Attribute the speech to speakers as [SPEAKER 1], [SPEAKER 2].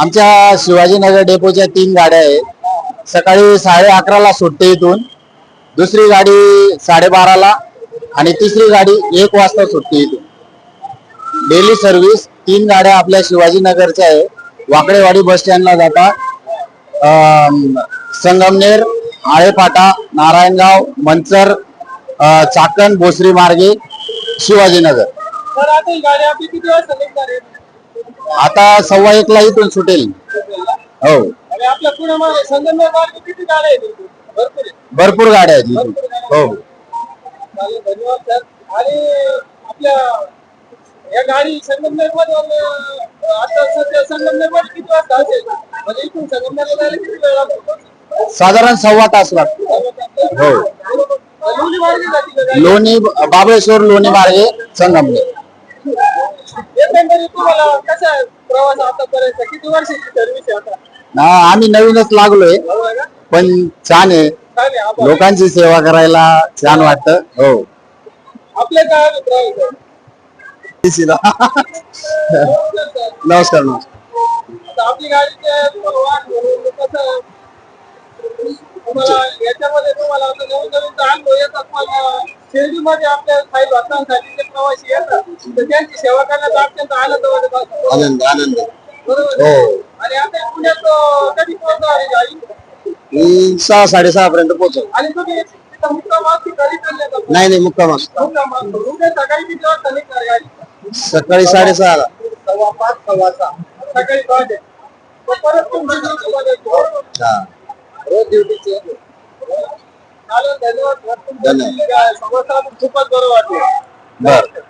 [SPEAKER 1] आमच्या शिवाजीनगर डेपोच्या तीन गाड्या आहेत. सकाळी साडे अकराला सुटते इथून. दुसरी गाडी साडेबाराला आणि तिसरी गाडी एक वाजता सुटते इथून. डेली सर्व्हिस तीन गाड्या आपल्या शिवाजीनगरच्या आहे वाकडेवाडी बस स्टँडला जातात. संगमनेर आळेपाटा नारायणगाव मंचर चाकण भोसरी मार्गे शिवाजीनगर.
[SPEAKER 2] आता
[SPEAKER 1] सव्वा एकला इथून सुटेल. हो?
[SPEAKER 2] भरपूर
[SPEAKER 1] गाड्या आहेत इथून. हो.
[SPEAKER 2] म्हणजे
[SPEAKER 1] साधारण सव्वा तास लागतो. हो?
[SPEAKER 2] लोणी
[SPEAKER 1] बाबळेश्वर लोणी मार्गे संगमनेर.
[SPEAKER 2] एकंदरीत तुम्हाला कसा आहे प्रवास आतापर्यंत किती वर्षाची सर्व्हिस आहे आता?
[SPEAKER 1] हा, आम्ही नवीनच लागलोय.
[SPEAKER 2] हो का?
[SPEAKER 1] पण छान आहे.
[SPEAKER 2] आभार.
[SPEAKER 1] लोकांची सेवा करायला छान वाटतं. हो.
[SPEAKER 2] आपले काय आहे, सर?
[SPEAKER 1] नमस्कार नमस्कार.
[SPEAKER 2] आता आपली गाडी जे तुम्हाला वाहन म्हणून कसं तुम्हाला याच्यामध्ये तुम्हाला आता नवीन नवीन तर अनुभव येतात पण शिर्डीमध्ये आपल्या काही भक्तांसाठी जे प्रवासी येतात तर त्यांची सेवा करण्यात अत्यंत आनंद वाटत असतो.
[SPEAKER 1] आनंद आनंद.
[SPEAKER 2] बरोबर
[SPEAKER 1] हो.
[SPEAKER 2] आणि आता पुण्यात कधी पोहोचणार आहे गाडी?
[SPEAKER 1] मी सहा साडेसहा पर्यंत पोहोचलो.
[SPEAKER 2] आणि तुम्ही तिथं मुक्काम असती घरी चालले?
[SPEAKER 1] नाही नाही मुक्काम असतो.
[SPEAKER 2] मुक्काम असतो. उद्या सकाळी किती वाजता निघणार गाडी?
[SPEAKER 1] सकाळी साडेसहाला.
[SPEAKER 2] सव्वा पाच सव्वा सहा. सकाळी पहाटे. मग परत तुमच्या ड्युटीमध्ये बरोबर
[SPEAKER 1] हा.
[SPEAKER 2] रोज ड्युटीचे धन्यवाद. खूपच बरं वाटलं.